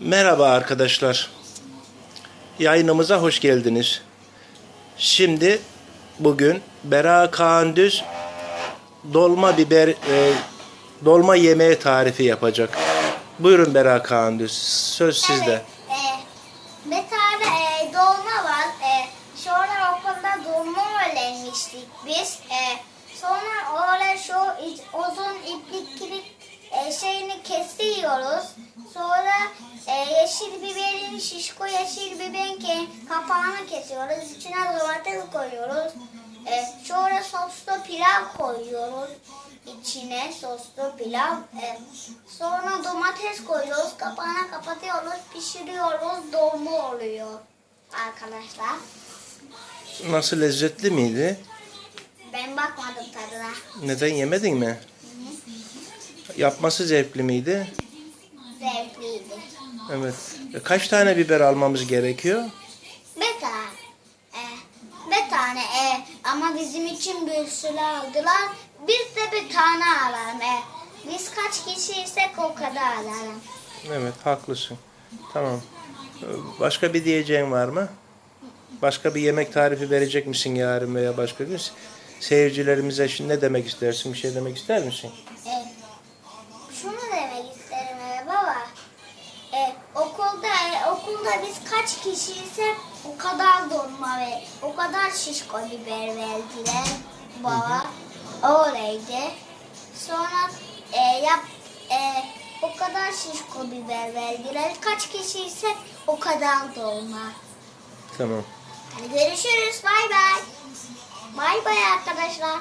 Merhaba arkadaşlar. Yayınımıza hoş geldiniz. Şimdi bugün Bera Kaan Düz dolma biber e, dolma yemeği tarifi yapacak. Buyurun Bera Kaan Düz. Söz sizde. Evet, e, bir tane e, dolma var. E, sonra okulda dolma öğrenmiştik biz. E, sonra öyle şu uzun iplikli e, şeyini kesiyoruz. Sonra e, yeşil biberin, şişko yeşil biberin ke- kapağını kesiyoruz. İçine domates koyuyoruz. E, sonra soslu pilav koyuyoruz içine soslu pilav. E, sonra domates koyuyoruz, kapağını kapatıyoruz, pişiriyoruz, dolma oluyor arkadaşlar. Nasıl lezzetli miydi? Ben bakmadım tadına. Neden yemedin mi? Yapması zevkli miydi? Evet. E, Kaç tane biber almamız gerekiyor? Bir tane. E, bir tane e, ama bizim için bir sürü aldılar. Biz de bir tane alalım. E, biz kaç kişiysek o kadar alalım. Evet, haklısın. Tamam. E, Başka bir diyeceğin var mı? Başka bir yemek tarifi verecek misin yarın veya başka gün? Seyircilerimize şimdi ne demek istersin? Bir şey demek ister misin? E, şunu demek isterim e, baba. Okulda biz kaç kişiysek o kadar dolma ve o kadar şişko biber verdiler baba. Öyleydi. Sonra e, yap e, o kadar şişko biber verdiler. Kaç kişiysek o kadar dolma. Tamam. Hadi görüşürüz. Bay bay. Bay bay arkadaşlar.